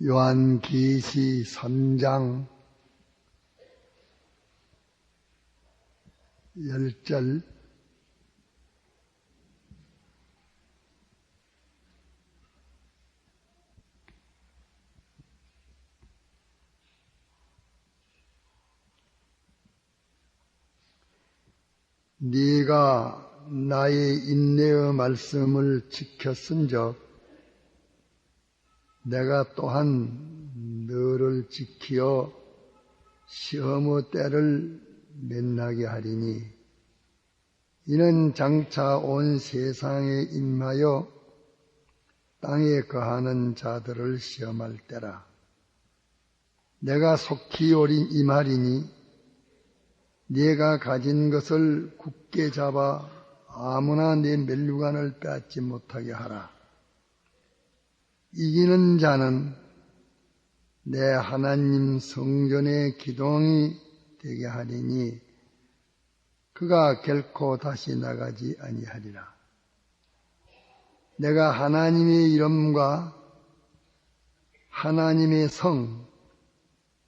요한기시 3장 10절 네가 나의 인내의 말씀을 지켰은적 내가 또한 너를 지키어 시험의 때를 맨나게 하리니 이는 장차 온 세상에 임하여 땅에 거하는 자들을 시험할 때라 내가 속히 오리 임하리니 네가 가진 것을 굳게 잡아 아무나 네 멜류관을 빼앗지 못하게 하라. 이기는 자는 내 하나님 성전의 기동이 되게 하리니 그가 결코 다시 나가지 아니하리라. 내가 하나님의 이름과 하나님의 성,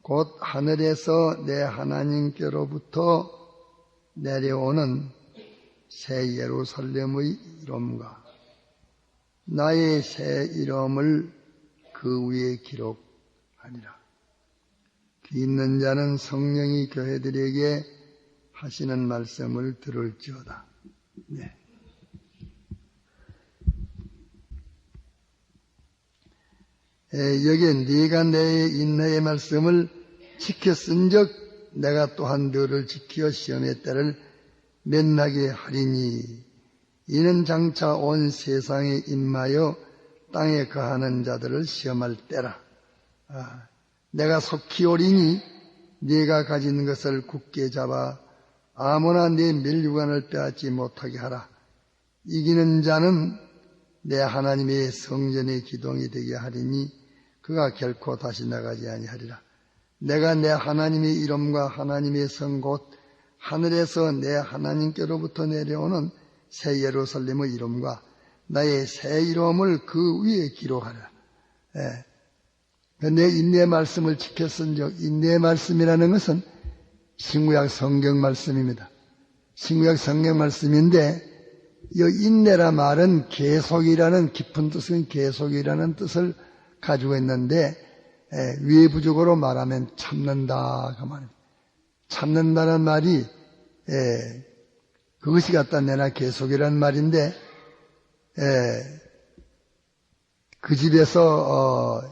곧 하늘에서 내 하나님께로부터 내려오는 새 예루살렘의 이름과 나의 새 이름을 그 위에 기록하니라. 귀 있는 자는 성령이 교회들에게 하시는 말씀을 들을지어다. 네. 에, 여기에 네가 내 인내의 말씀을 지켰은적 내가 또한 너를 지키어 시험의 때를 맨나게 하리니 이는 장차 온 세상에 임하여 땅에 거하는 자들을 시험할 때라. 아, 내가 속히 오리니 네가 가진 것을 굳게 잡아 아무나 네 멸류관을 빼앗지 못하게 하라. 이기는 자는 내 하나님의 성전의 기동이 되게 하리니 그가 결코 다시 나가지 아니하리라. 내가 내 하나님의 이름과 하나님의 성 곧 하늘에서 내 하나님께로부터 내려오는 새 예루살렘의 이름과 나의 새 이름을 그 위에 기록하라. 예. 내 인내 말씀을 지켰은 적, 인내 말씀이라는 것은 신구약 성경 말씀입니다. 신구약 성경 말씀인데, 이 인내라 말은 계속이라는 깊은 뜻은 계속이라는 뜻을 가지고 있는데 에, 외부적으로 말하면 참는다 그 말입니다. 참는다는 말이 에, 그것이 갖다 내나 계속이라는 말인데 에, 그 집에서 어,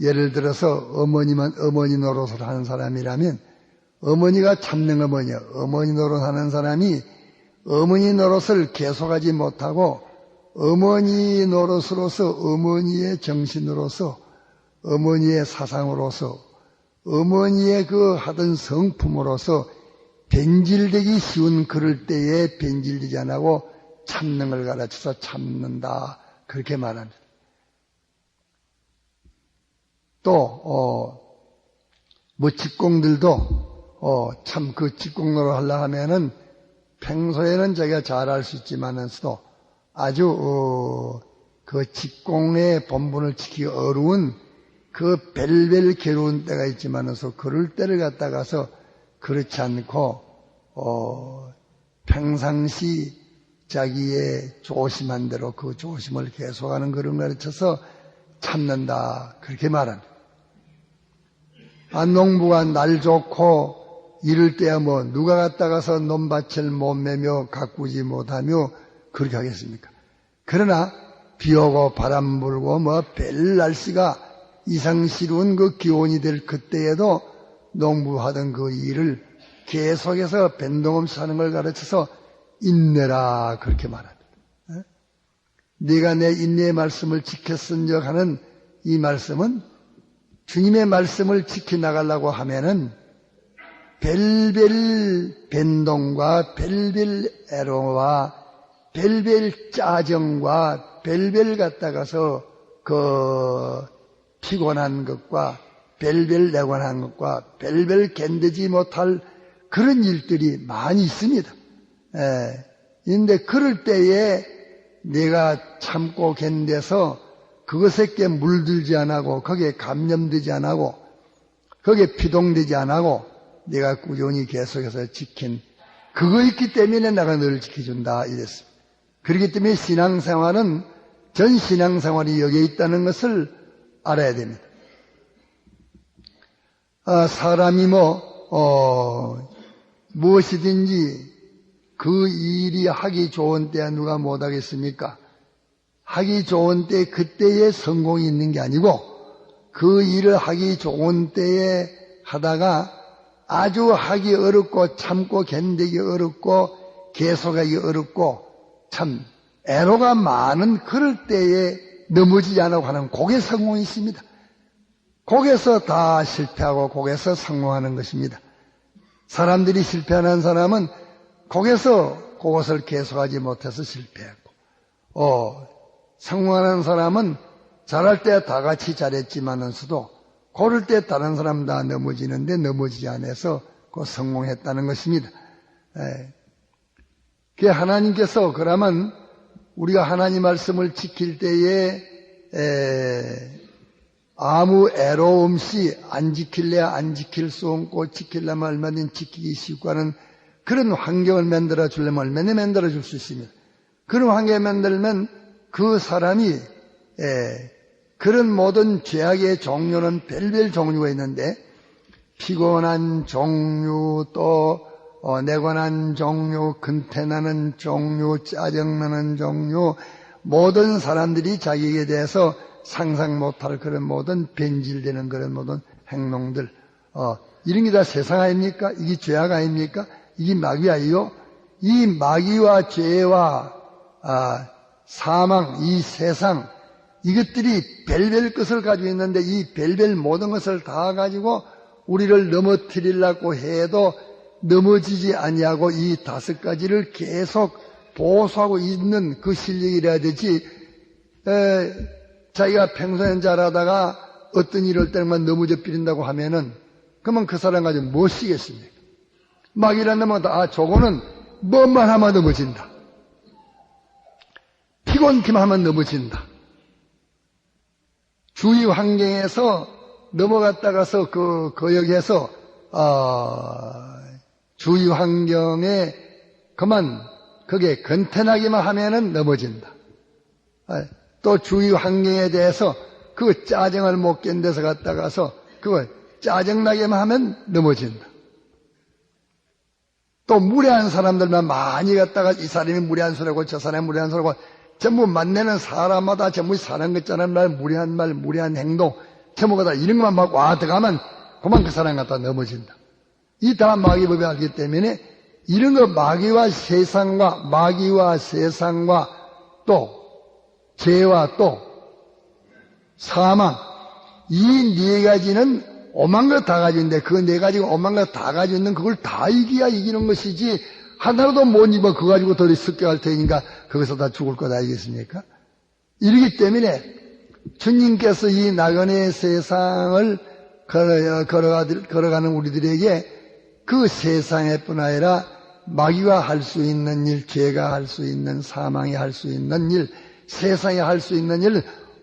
예를 들어서 어머니만 어머니 노릇을 하는 사람이라면 어머니가 참는 어머니야. 어머니 노릇하는 사람이 어머니 노릇을 계속하지 못하고 어머니 노릇으로서 어머니의 정신으로서 어머니의 사상으로서 어머니의 그 하던 성품으로서 변질되기 쉬운 그럴 때에 변질되지 않고 참는 걸 가르쳐서 참는다 그렇게 말합니다. 또, 어, 뭐 직공들도 어, 참 그 직공노를 하려 하면은 평소에는 자기가 잘 할 수 있지만은서도 아주 어, 그 직공의 본분을 지키기 어려운 그 벨벨 괴로운 때가 있지만서 그럴 때를 갖다가서 그렇지 않고 어, 평상시 자기의 조심한 대로 그 조심을 계속하는 그런 가르쳐서 참는다 그렇게 말합니다. 아, 농부가 날 좋고 이럴 때야 뭐 누가 갔다가서 논밭을 못 매며 가꾸지 못하며 그렇게 하겠습니까? 그러나 비 오고 바람 불고 뭐 별 날씨가 이상스러운 그 기온이 될 그때에도 농부하던 그 일을 계속해서 변동없이 하는 걸 가르쳐서 인내라 그렇게 말합니다. 에? 네가 내 인내의 말씀을 지켰은 적 하는 이 말씀은 주님의 말씀을 지켜나가려고 하면은 별별 변동과 별별 애로와 별별 짜정과 별별 갖다가서 그 피곤한 것과 별별 내관한 것과 별별 견디지 못할 그런 일들이 많이 있습니다. 예. 근데 그럴 때에 내가 참고 견뎌서 그것에게 물들지 않고 거기에 감염되지 않고 거기에 피동되지 않고 내가 꾸준히 계속해서 지킨 그거 있기 때문에 내가 늘 지켜준다 이랬습니다. 그렇기 때문에 신앙생활은 전 신앙생활이 여기에 있다는 것을 알아야 됩니다. 아, 사람이 뭐 어, 무엇이든지 그 일이 하기 좋은 때야 누가 못하겠습니까? 하기 좋은 때 그때에 성공이 있는 게 아니고 그 일을 하기 좋은 때에 하다가 아주 하기 어렵고 참고 견디기 어렵고 계속하기 어렵고 참 애로가 많은 그럴 때에 넘어지지 않고 하는 곡의 성공이 있습니다. 곡에서 다 실패하고 곡에서 성공하는 것입니다. 사람들이 실패하는 사람은 곡에서 그것을 계속하지 못해서 실패했고, 어, 성공하는 사람은 잘할 때 다 같이 잘했지만은서도 고를 때 다른 사람 다 넘어지는데 넘어지지 않아서 그 성공했다는 것입니다. 에. 그 하나님께서 그러면 우리가 하나님 말씀을 지킬 때에 에, 아무 애로움 없이 안 지킬래 안 지킬 수 없고 지킬려면 얼마든지 지키기 쉽고 하는 그런 환경을 만들어 주려면 얼마나 만들어 줄 수 있습니다. 그런 환경을 만들면 그 사람이 에, 그런 모든 죄악의 종류는 별별 종류가 있는데 피곤한 종류 또 어, 내관한 종류, 근태나는 종류, 짜증나는 종류 모든 사람들이 자기에 대해서 상상 못할 그런 모든 변질되는 그런 모든 행동들 어, 이런 게 다 세상 아닙니까? 이게 죄악 아닙니까? 이게 마귀 아니요? 이 마귀와 죄와 아, 사망, 이 세상 이것들이 별별 것을 가지고 있는데 이 별별 모든 것을 다 가지고 우리를 넘어뜨리려고 해도 넘어지지 아니하고 이 다섯 가지를 계속 보수하고 있는 그 실력이라야 되지 에, 자기가 평소엔 잘하다가 어떤 일을 때만 넘어져 버린다고 하면은 그러면 그 사람 가지고 뭐 쓰겠습니까? 막 이런다면 아 저거는 뭐만 하면 넘어진다. 피곤기만 하면 넘어진다. 주위 환경에서 넘어갔다가서 그 거역해서 어, 주위 환경에 그만 그게 건태나기만 하면은 넘어진다. 아, 또 주위 환경에 대해서 그 짜증을 못 견뎌서 갔다가서 그거 짜증나게만 하면 넘어진다. 또 무례한 사람들만 많이 갔다가 이 사람이 무례한 소리고 저 사람이 무례한 소리고 전부 만나는 사람마다 전부 사람 같잖아요. 말, 무례한 말, 무례한 행동, 전부가 다 이런 것만 막 와 들어가면 그만 그 사람 갖다 넘어진다. 이 다 마귀법이 알기 때문에 이런 거 마귀와 세상과 마귀와 세상과 또 죄와 또 사망 이 네 가지는 오만 것 다 가지고 있는데 그 네 가지가 오만 것 다 가지고 있는 그걸 다 이기야 이기는 것이지 하나라도 못 입어 그거 가지고 더 습격할 테니까 거기서 다 죽을 것 아니겠습니까? 이러기 때문에 주님께서 이 나그네 세상을 걸어, 걸어가, 걸어가는 우리들에게 그 세상에 뿐 아니라 마귀가 할 수 있는 일, 죄가 할 수 있는, 사망이 할 수 있는 일, 세상에 할 수 있는 일,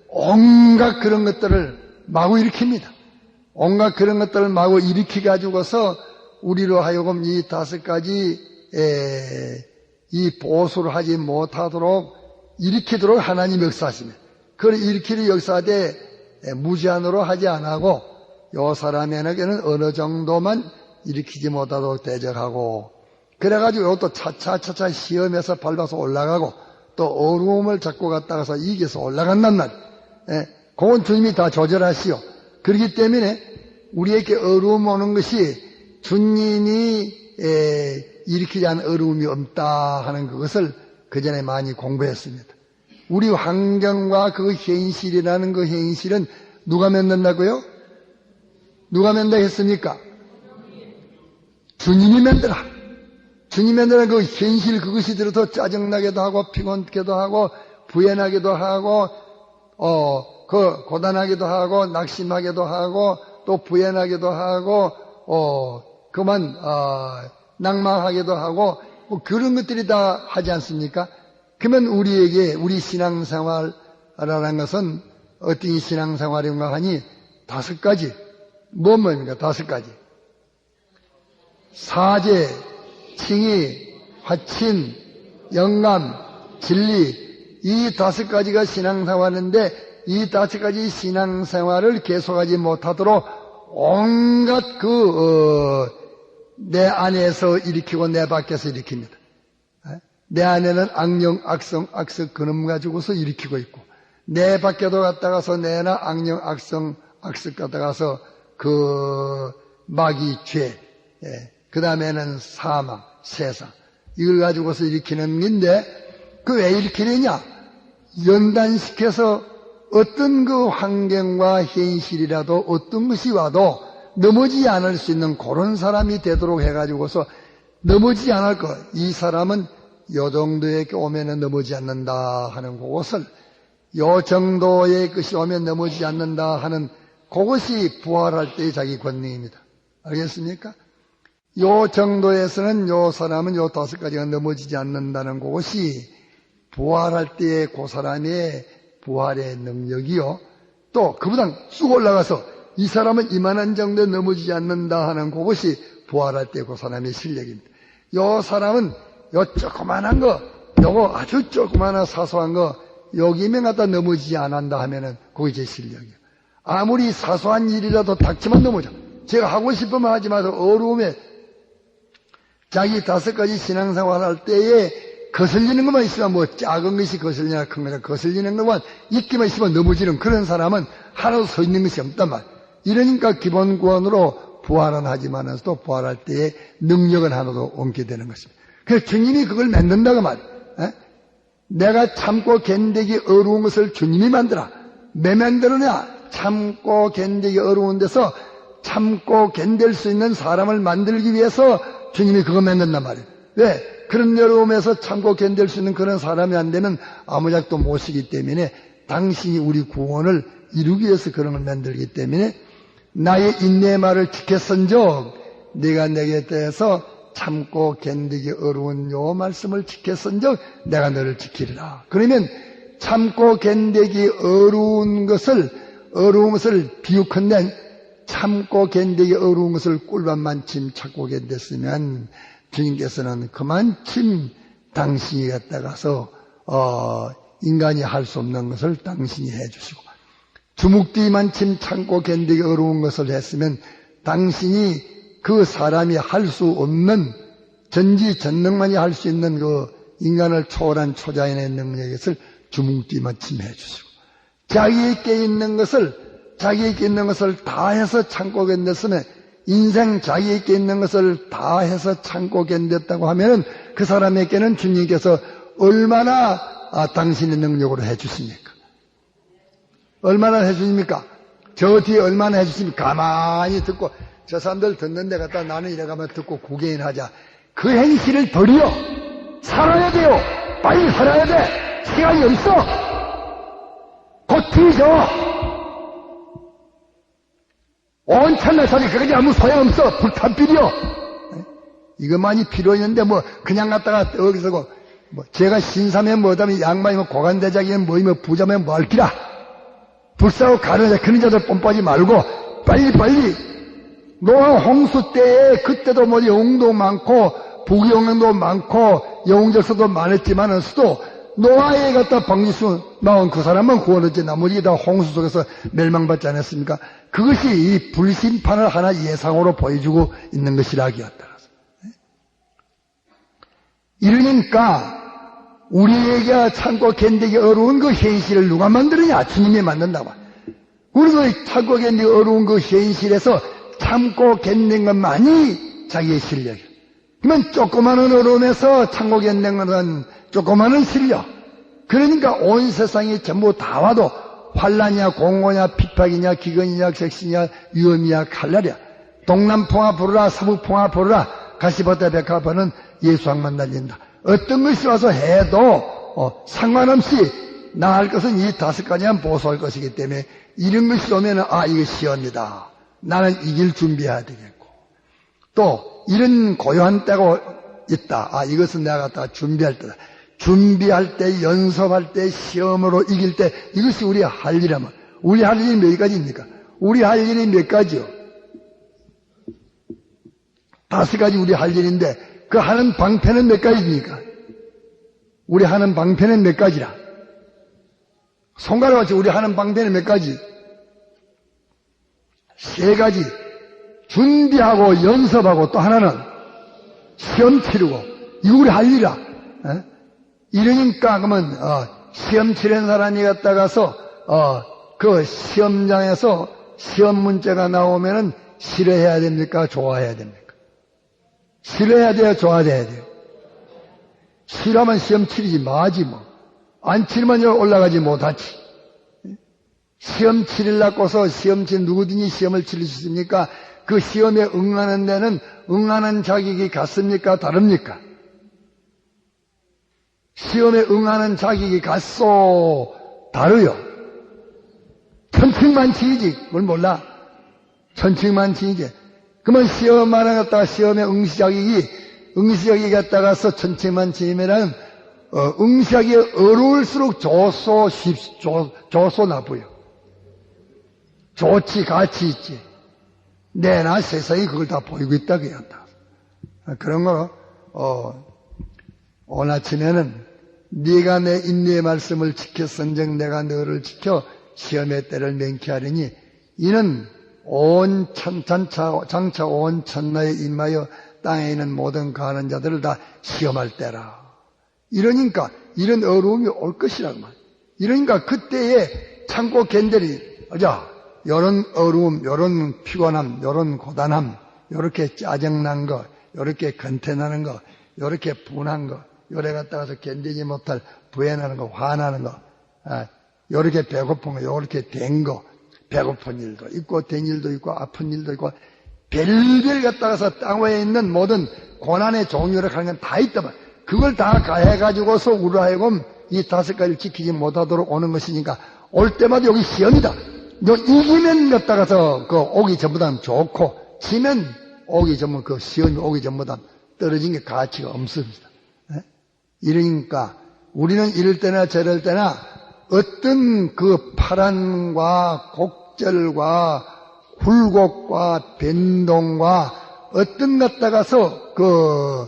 온갖 그런 것들을 마구 일으킵니다. 온갖 그런 것들을 마구 일으키 가지고서 우리로 하여금 이 다섯 가지 에, 이 보수를 하지 못하도록 일으키도록 하나님 역사하십니다. 그걸 일으키는 역사대 무제한으로 하지 않고 요 사람에게는 어느 정도만 일으키지 못하도록 대적하고 그래가지고 이것도 차차차차 시험에서 밟아서 올라가고 또 어려움을 잡고 갔다가서 이겨서 올라간단 말. 예, 그건 주님이 다 조절하시오. 그렇기 때문에 우리에게 어려움 오는 것이 주님이 에, 일으키지 않은 어려움이 없다 하는 그것을 그 전에 많이 공부했습니다. 우리 환경과 그 현실이라는 그 현실은 누가 만든다고요? 누가 만든다 했습니까? 주님이 만들어. 주님이 만드는 그 현실 그것이 들어서 짜증나기도 하고 피곤하기도 하고 부연하기도 하고 어, 그 고단하기도 하고 낙심하기도 하고 또 부연하기도 하고 어, 그만 어, 낭망하기도 하고 뭐 그런 것들이 다 하지 않습니까? 그러면 우리에게 우리 신앙생활이라는 것은 어떤 신앙생활인가 하니 다섯 가지. 뭐 뭡니까? 다섯 가지. 사제, 칭의, 화친, 영감, 진리. 이 다섯 가지가 신앙생활인데 이 다섯 가지 신앙생활을 계속하지 못하도록 온갖 그, 어, 내 안에서 일으키고 내 밖에서 일으킵니다. 내 안에는 악령, 악성, 악성 근음 가지고서 일으키고 있고, 내 밖에도 갔다 가서 내나 악령, 악성, 악습 갔다 가서 그 마귀 죄, 그 다음에는 사망, 세상. 이걸 가지고서 일으키는 건데, 그 왜 일으키느냐? 연단시켜서 어떤 그 환경과 현실이라도 어떤 것이 와도 넘어지지 않을 수 있는 그런 사람이 되도록 해가지고서 넘어지지 않을 것. 이 사람은 요 정도의 게 오면은 넘어지지 않는다 하는 그것을 요 정도의 것이 오면 넘어지지 않는다 하는 그것이 부활할 때의 자기 권능입니다. 알겠습니까? 요 정도에서는 요 사람은 요 다섯 가지가 넘어지지 않는다는 것이 부활할 때의 그 사람의 부활의 능력이요. 또 그보다 쑥 올라가서 이 사람은 이만한 정도에 넘어지지 않는다 하는 그것이 부활할 때그 사람의 실력입니다. 요 사람은 요 조그만한 거, 요거 아주 조그만한 사소한 거, 여기면 갖다 넘어지지 않는다 하면은 그게 제 실력이에요. 아무리 사소한 일이라도 닥치면 넘어져. 제가 하고 싶으면 하지만 어려움에 자기 다섯 가지 신앙생활 할 때에 거슬리는 것만 있으면 뭐 작은 것이 거슬리나 큰 거나 거슬리는 것만 있기만 있으면 넘어지는 그런 사람은 하나도 서 있는 것이 없단 말. 이러니까 기본 구원으로 부활은 하지만서도 부활할 때에 능력은 하나도 옮게 되는 것입니다. 그래서 주님이 그걸 만든다고 말. 에? 내가 참고 견디기 어려운 것을 주님이 만들어. 왜 만들느냐? 참고 견디기 어려운 데서 참고 견딜 수 있는 사람을 만들기 위해서 주님이 그거 만든단 말이에요. 왜? 그런 어려움에서 참고 견딜 수 있는 그런 사람이 안 되면 아무 작도 못쓰기 때문에 당신이 우리 구원을 이루기 위해서 그런 걸 만들기 때문에 나의 인내의 말을 지켰은적 네가 내게 대해서 참고 견디기 어려운 요 말씀을 지켰은적 내가 너를 지키리라. 그러면 참고 견디기 어려운 것을 어려운 것을 비웃건데 참고 견디기 어려운 것을 꿀밤만 침 참고 견뎠으면 주님께서는 그만 침 당신이 갖다가서 어, 인간이 할 수 없는 것을 당신이 해주시고 주묵뒤만 침 참고 견디기 어려운 것을 했으면 당신이 그 사람이 할 수 없는 전지 전능만이 할 수 있는 그 인간을 초월한 초자연의 능력을 주묵뒤만침 해 주시고 자기에게 있는 것을 자기에게 있는 것을 다 해서 참고 견뎠으면 인생 자기에게 있는 것을 다 해서 참고 견뎠다고 하면은 그 사람에게는 주님께서 얼마나 아, 당신의 능력으로 해주십니까? 얼마나 해주십니까? 저 뒤에 얼마나 해주십니까? 가만히 듣고 저 사람들 듣는 데 갔다 나는 이래 가면 듣고 구경이나 하자. 그 행실을 버려. 살아야 돼요. 빨리 살아야 돼. 시간이 없어. 곧 뒤져. 온 소리 그거지 아무 소용없어. 불탄 비려. 이것만이 필요했는데 뭐 그냥 갔다가 여기서 뭐 제가 신사면 뭐다면 양반이면 고관대장이면 뭐이면 부자면 뭐할기라. 불사고 가는 그런 자들 뽐빠지 말고 빨리 빨리 노아 홍수 때에 그때도 뭐 영웅도 많고 부귀영웅도 많고 영웅적서도 많았지만은 수도 노아에 갖다 방지수 나온 그 사람만 구원했지 나머지 다 홍수 속에서 멸망받지 않았습니까? 그것이 이 불심판을 하나 예상으로 보여주고 있는 것이라기였다. 이러니까 우리에게 참고 견디기 어려운 그 현실을 누가 만드느냐? 주님이 만든다고. 우리도 참고 견디기 어려운 그 현실에서 참고 견딘 것만이 자기의 실력이야. 그러면 조그마한 어려움에서 참고 견딘 것은 조그마한 실력. 그러니까 온 세상이 전부 다 와도 환란이냐 공고냐 핍박이냐 기근이냐 객신이냐 위험이냐 칼날이야. 동남풍아 부르라 서북풍아 부르라 가시버터 백합화는 예수왕만 날린다. 어떤 것이 와서 해도 어, 상관없이 나할 것은 이 다섯 가지만 보수할 것이기 때문에 이런 것이 오면 아 이거 시험이다. 나는 이길 준비해야 되겠고 또 이런 고요한 때가 있다. 아 이것은 내가 갖다 준비할 때다. 준비할 때 연습할 때 시험으로 이길 때 이것이 우리가 할 일이라면 우리 할 일이 몇 가지입니까? 우리 할 일이 몇 가지요? 다섯 가지 우리 할 일인데 그 하는 방편은 몇 가지입니까? 우리 하는 방편은 몇 가지라? 손가락 같이 우리 하는 방편은 몇 가지? 세 가지. 준비하고 연습하고 또 하나는 시험 치르고 이거 우리 할 일이라. 에? 이러니까 그러면 어, 시험 치는 사람이 갔다가서 어, 그 시험장에서 시험 문제가 나오면은 싫어해야 됩니까? 좋아해야 됩니까? 싫어해야 돼요? 좋아해야 돼요? 싫어하면 시험 치르지 마지 뭐. 안 치르면 올라가지 못하지. 시험 치르려고서 시험 치 누구든지 시험을 치를 수 있습니까? 그 시험에 응하는 데는 응하는 자격이 같습니까? 다릅니까? 시험에 응하는 자격이 같소 다르요. 천칭만 치이지 그걸 몰라. 천칭만 치이지. 그러면 시험 갖다가 시험에 응시 자격이 응시 자격이 갖다가서 천칭만 치이면은 어, 응시하기 어려울수록 조소 쉽 조, 조소 나쁘요. 좋지 가치 있지. 내나 세상이 그걸 다 보이고 있다 그랬다. 그런 거 어, 오늘 아침에는 네가 내 인내의 말씀을 지켰은즉 내가 너를 지켜 시험의 때를 맹쾌하리니 이는 온 천, 장차, 장차 온 천나에 임하여 땅에 있는 모든 가는 자들을 다 시험할 때라. 이러니까 이런 어려움이 올 것이란 말. 이러니까 그때에 참고 견뎌리. 자, 이런 어려움, 이런 피곤함, 이런 고단함, 이렇게 짜증난 거, 이렇게 건태나는 거, 이렇게 분한 거, 요래 갔다가서 견디지 못할 부해나는 거, 화나는 거, 아, 요렇게 배고픈 거, 요렇게 된 거, 배고픈 일도 있고, 된 일도 있고, 아픈 일도 있고, 별별 갔다가서 땅 위에 있는 모든 고난의 종류를 하는 건 다 있다만, 그걸 다 가해가지고서 우리 하여금 이 다섯 가지를 지키지 못하도록 오는 것이니까, 올 때마다 여기 시험이다. 너 이기면 갔다가서 그 오기 전보다는 좋고, 지면 오기 전부 그 시험이 오기 전보다 떨어진 게 가치가 없습니다. 예? 이러니까 우리는 이럴 때나 저럴 때나 어떤 그 파란과 곡절과 굴곡과 변동과 어떤 갔다가서 그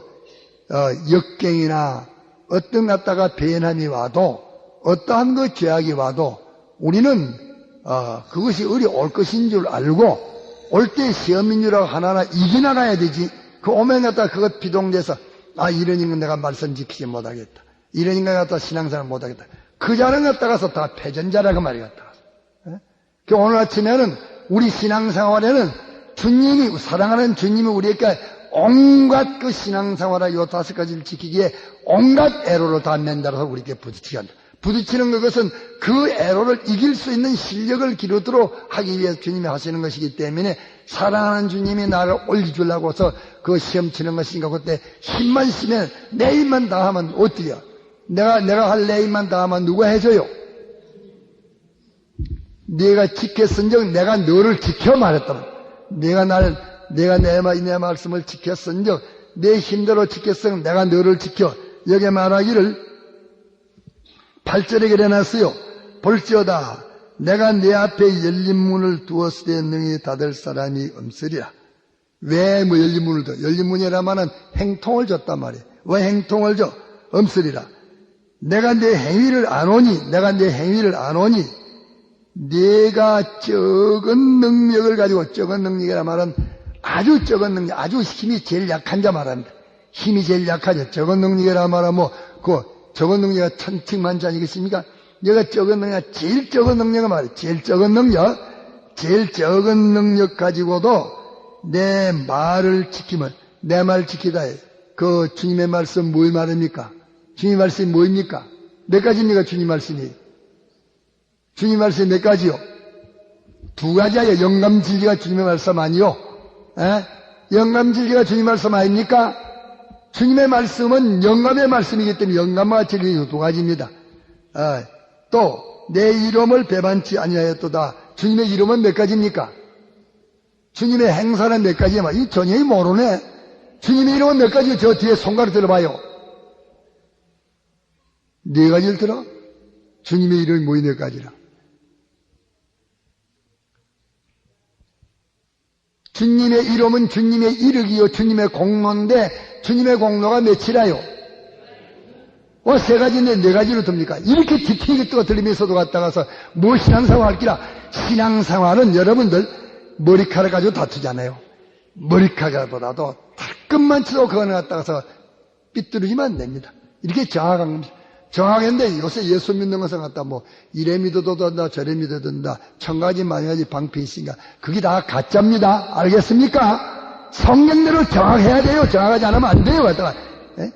어, 역경이나 어떤 갔다가 변함이 와도 어떠한 그 죄악이 와도 우리는 어, 그것이 어리 올 것인 줄 알고 올 때 시험인 줄 알고 하나하나 이겨나가야 되지 그 오면 갖다 그것 비동돼서 아 이런 인간 내가 말씀 지키지 못하겠다 이런 인간 갖다 신앙생활 못하겠다 그 자는 갖다가서 다 패전자라고 말이 갖다가서 예? 그 오늘 아침에는 우리 신앙생활에는 주님이 사랑하는 주님이 우리에게 온갖 그 신앙생활의 요 다섯 가지를 지키기에 온갖 애로를 다 맨달아서 우리에게 부딪히게 한다. 부딪히는 것은 그 애로를 이길 수 있는 실력을 기르도록 하기 위해서 주님이 하시는 것이기 때문에 사랑하는 주님이 나를 올려주려고서 그 시험 치는 것인가 그때 힘만 쓰면 내 힘만 다하면 어때요? 내가 내가 할 내 힘만 다하면 누가 해줘요? 네가 지켰은즉 내가 너를 지켜 말했다. 내가 날 내가 내, 말- 내 말씀을 지켰은즉 내 힘대로 지켰으면 내가 너를 지켜. 여기 말하기를 8절에 그래놨어요. 볼지어다 내가 내 앞에 열린 문을 두었을 때 능히 닫을 사람이 없으리라. 왜 뭐 열린 문을 둬? 열린 문이라마는 행통을 줬단 말이에요. 왜 행통을 줘? 없으리라. 내가 내 행위를 안 오니, 내가 내 행위를 안 오니, 내가 적은 능력을 가지고 적은 능력이라 말은 아주 적은 능력, 아주 힘이 제일 약한 자 말합니다. 힘이 제일 약하죠. 적은 능력이라 말하면 뭐, 그 적은 능력이 천칭만치 아니겠습니까? 내가 적은 능력, 제일 적은 능력은 말이에요. 제일 적은 능력, 제일 적은 능력 가지고도 내 말을 지키면, 내말 지키다. 그 주님의 말씀 뭘 말입니까? 주님 말씀이 뭐입니까? 몇 가지입니까? 주님 말씀이. 주님 말씀 몇 가지요? 두 가지예요. 영감 진리가 주님의 말씀 아니요? 에? 영감 진리가 주님 말씀 아닙니까? 주님의 말씀은 영감의 말씀이기 때문에 영감과 진리는 두 가지입니다. 아, 또내 이름을 배반치 아니하였도다. 주님의 이름은 몇 가지입니까? 주님의 행사는 몇 가지야? 이 전혀 모르네. 주님의 이름은 몇 가지? 저 뒤에 손가락 들어봐요. 네 가지를 들어? 주님의 이름이 뭐이 네 가지라? 주님의 이름은 주님의 이름이요 주님의 공로인데 주님의 공로가 몇이라요? 어, 세 가지인데 네 가지로 듭니까? 이렇게 디테일이 또 들리면서도 갔다 가서 뭐 신앙생활 할기라? 신앙생활은 여러분들 머리카락 가지고 다투잖아요. 머리카락보다도 조금만 치도 그거는 갖다 가서 삐뚤어지면 안 됩니다. 이렇게 정확한 겁니다. 정확했는데 요새 예수 믿는 것을 갖다 뭐 이래 믿어도 된다 저래 믿어도 된다 천 가지 만 가지 방패 있으니까 그게 다 가짜입니다. 알겠습니까? 성경대로 정확해야 돼요. 정확하지 않으면 안 돼요. 갖다가 예?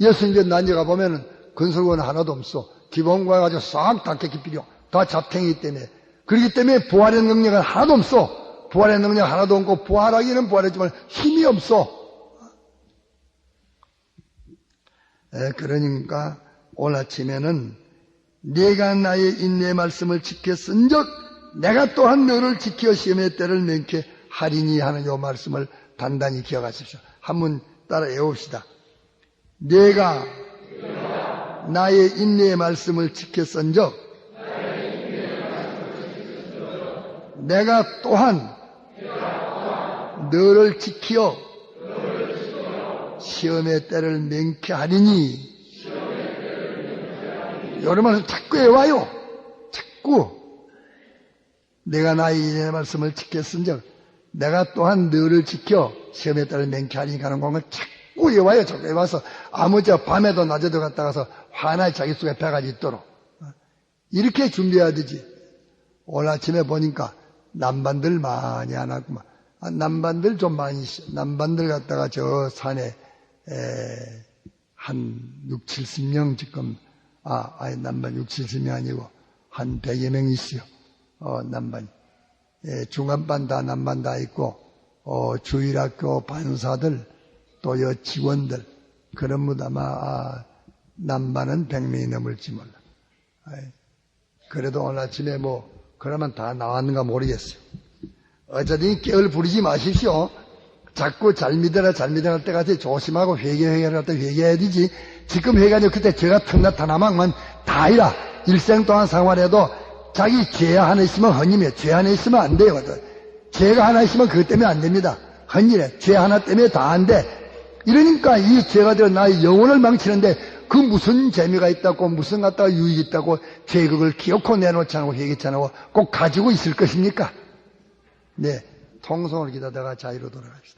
예수님께 난제가 보면은 건설원 하나도 없어. 기본과 가지고 싹 닦게 기필요. 다 잡탱이기 때문에. 그렇기 때문에 부활의 능력은 하나도 없어. 부활의 능력 하나도 없고 부활하기는 부활했지만 힘이 없어. 예, 그러니까 오늘 아침에는 내가 나의 인내 말씀을 지켰은즉 내가 또한 너를 지켜 시험의 때를 맹케 하리니 하는 요 말씀을 단단히 기억하십시오. 한번 따라 외웁시다. 내가 나의 인내의 말씀을 지켰은즉 내가 또한 너를 지키어 시험의 때를 맹케하리니 여러 말씀 자꾸 외워요. 자꾸 내가 나의 인내의 말씀을 지켰은즉 내가 또한 너를 지켜 시험의 때를 맹케하리니 가는 공을 자꾸 외워요. 자꾸 외워서 아무 저 밤에도 낮에도 갔다 가서 화나 자기 속에 배가 있도록 이렇게 준비해야 되지. 오늘 아침에 보니까 남반들 많이 안 왔구만. 아, 남반들 좀 많이. 남반들 갔다가 저 산에, 에, 한 6, 70명 지금, 아, 아니, 남반 6, 70명 아니고, 한 100여 명 있어요. 어, 남반. 예, 중간반 다 남반 다 있고, 어, 주일학교 반사들, 또 여 직원들, 그런 분 아마, 아, 남반은 100명이 넘을지 몰라. 그래도 오늘 아침에 뭐, 그러면 다 나왔는가 모르겠어요. 어쨌든 깨을 부리지 마십시오. 자꾸 잘 믿어라, 잘 믿어라 할 때까지 조심하고 회개, 회개할 때 회개해야 되지. 지금 회개하니 그때 죄가 턱 나타나면 다 아니라 일생 동안 생활해도 자기 죄 하나 있으면 헌임이에요. 죄 하나 있으면 안 돼요. 죄가 하나 있으면 그것 때문에 안 됩니다. 헌일에. 죄 하나 때문에 다 안 돼. 이러니까 이 죄가 들어 나의 영혼을 망치는데 그 무슨 재미가 있다고 무슨 갖다가 유익이 있다고 죄 그걸 기억코 내놓지 않고 회개치 않고 꼭 가지고 있을 것입니까? 네, 통성을 기다다가 자유로 돌아갑시다.